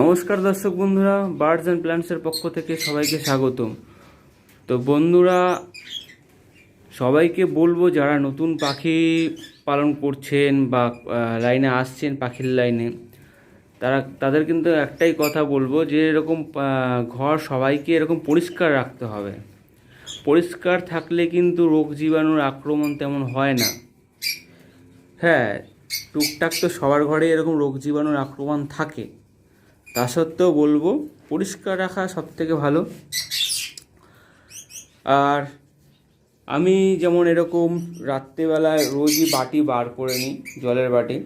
নমস্কার দর্শক বন্ধুরা বার্ডস অ্যান্ড প্ল্যান্টসের পক্ষ থেকে সবাইকে স্বাগতম। তো বন্ধুরা, সবাইকে বলব, যারা নতুন পাখি পালন করছেন বা লাইনে আসছেন পাখির লাইনে, তারা, তাদের কিন্তু একটাই কথা বলব যে, এরকম ঘর সবাইকে এরকম পরিষ্কার রাখতে হবে। পরিষ্কার থাকলে কিন্তু রোগ জীবাণুর আক্রমণ তেমন হয় না। হ্যাঁ টুকটাক তো সবার ঘরে এরকম রোগ জীবাণুর আক্রমণ থাকে। তা সত্ত্বেও বলব, পরিষ্কার রাখা সব থেকে ভালো। আর আমি যেমন এরকম রাত্রেবেলায় রোজই বাটি বার করে নিই, জলের বাটি।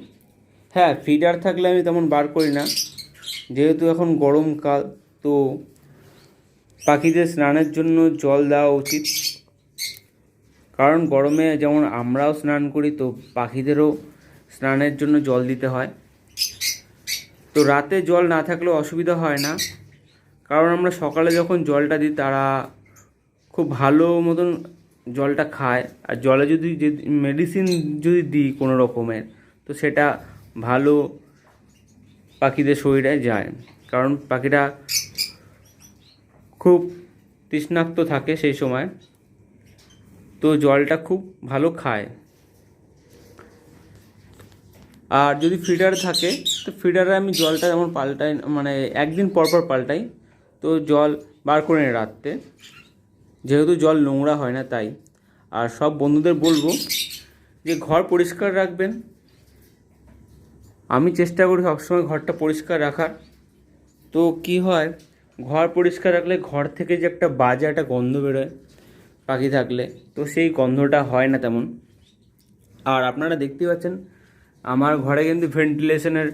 হ্যাঁ ফিডার থাকলে আমি তেমন বার করি না। যেহেতু এখন গরমকাল, তো পাখিদের স্নানের জন্য জল দেওয়া উচিত। কারণ গরমে যেমন আমরাও স্নান করি, তো পাখিদেরও স্নানের জন্য জল দিতে হয়। তো রাতে জল না থাকলে অসুবিধা হয় না। কারণ আমরা সকালে যখন জলটা দিই, তারা খুব ভালো মতন জলটা খায়। আর জলে যদি মেডিসিন যদি দিই কোনো রকমের, তো সেটা ভালো পাখিদের শরীরে যায়। কারণ পাখিরা খুব তৃষ্ণাক্ত থাকে সেই সময়। তো জলটা খুব ভালো খায়। আর যদি ফিডার থাকে ফিডারে আমি জলটা যেমন পাল্টাই মানে একদিন পর পর পাল্টাই, তো জল বার করে নিই রাত্রে। যেহেতু জল নোংরা হয় না তাই। আর সব বন্ধুদের বলব যে ঘর পরিষ্কার রাখবেন। আমি চেষ্টা করি সবসময় ঘরটা পরিষ্কার রাখার। তো কি হয়, ঘর পরিষ্কার রাখলে ঘর থেকে যে একটা বাজে একটা গন্ধ বেরোয় পাখি থাকলে, তো সেই গন্ধটা হয় না তেমন। আর আপনারা দেখতেই পাচ্ছেন, আমার ঘরে কিন্তু ভেন্টিলেশনের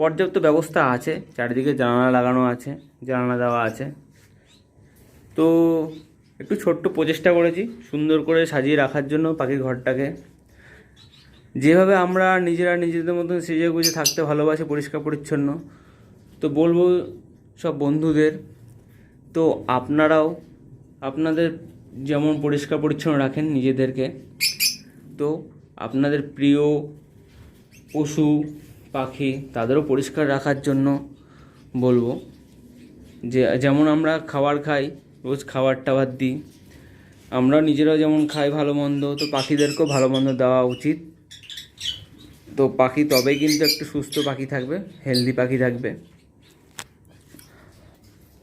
পর্যাপ্ত ব্যবস্থা আছে, চারিদিকে জানালা লাগানো আছে, জানালা দেওয়া আছে। তো একটু ছোট্ট প্রচেষ্টা করেছি, সুন্দর করে সাজিয়ে রাখার জন্য পাখির ঘরটাকে। যেভাবে আমরা নিজেরা নিজেদের মতন সেজে গুজে থাকতে ভালোবাসি, পরিষ্কার পরিচ্ছন্ন, তো বলব সব বন্ধুদের, তো আপনারাও আপনাদের যেমন পরিষ্কার পরিচ্ছন্ন রাখেন নিজেদেরকে, তো আপনাদের প্রিয় পশু পাখি তাদেরও পরিষ্কার রাখার জন্য বলব যে, যেমন আমরা খাবার খাই, রোজ খাবার টাবার দিই। আমরা নিজেরাও যেমন খাই ভালো মন্দ, তো পাখিদেরকেও ভালো মন্দ দেওয়া উচিত। তো পাখি তবেই কিন্তু একটু সুস্থ পাখি থাকবে হেলদি পাখি থাকবে।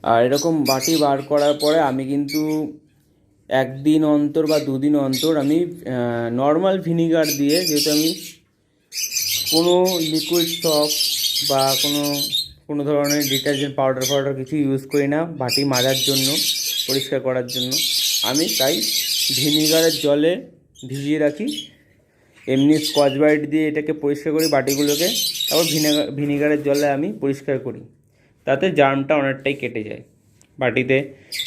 আর এরকম বাটি বার করার পরে আমি কিন্তু একদিন অন্তর বা দুদিন অন্তর আমি নর্মাল ভিনিগার দিয়ে যেহেতু আমি কোনো লিকুইড সপ বা কোনো কোনো ধরনের ডিটারজেন্ট পাউডার ফাউডার কিছু ইউজ করি না, বাটি মাজার জন্য, পরিষ্কার করার জন্য। আমি তাই ভিনিগারের জলে ভিজিয়ে রাখি। এমনি স্কচ ব্রাইট দিয়ে এটাকে পরিষ্কার করি, বাটিগুলোকে। তারপর ভিনেগার ভিনিগারের জলে আমি পরিষ্কার করি। তাতে জার্মটা অনেকটাই কেটে যায়। বাটিতে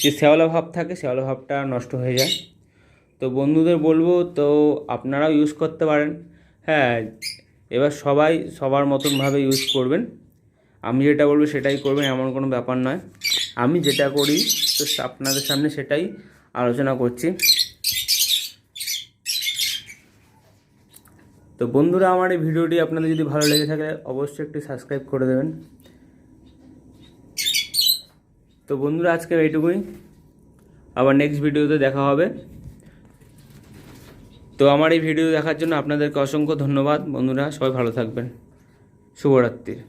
যে শ্যাওলা ভাব থাকে, শ্যাওলা ভাবটা নষ্ট হয়ে যায়। তো বন্ধুদের বলব, তো আপনারাও ইউজ করতে পারেন। হ্যাঁ এবার সবাই সবার মতনভাবে ইউজ করবেন। আমি যেটা বলব সেটাই করবেন, এমন কোনো ব্যাপার নয়। আমি যেটা করি, তো আপনাদের সামনে সেটাই আলোচনা করছি। তো বন্ধুরা, আমার এই ভিডিওটি আপনাদের যদি ভালো লেগে থাকে, অবশ্যই একটি সাবস্ক্রাইব করে দেবেন। তো বন্ধুরা, আজকের এইটুকুই। আবার নেক্সট ভিডিওতে দেখা হবে। তো আমার এই ভিডিও দেখার জন্য আপনাদেরকে অসংখ্য ধন্যবাদ। বন্ধুরা সবাই ভালো থাকবেন। শুভরাত্রির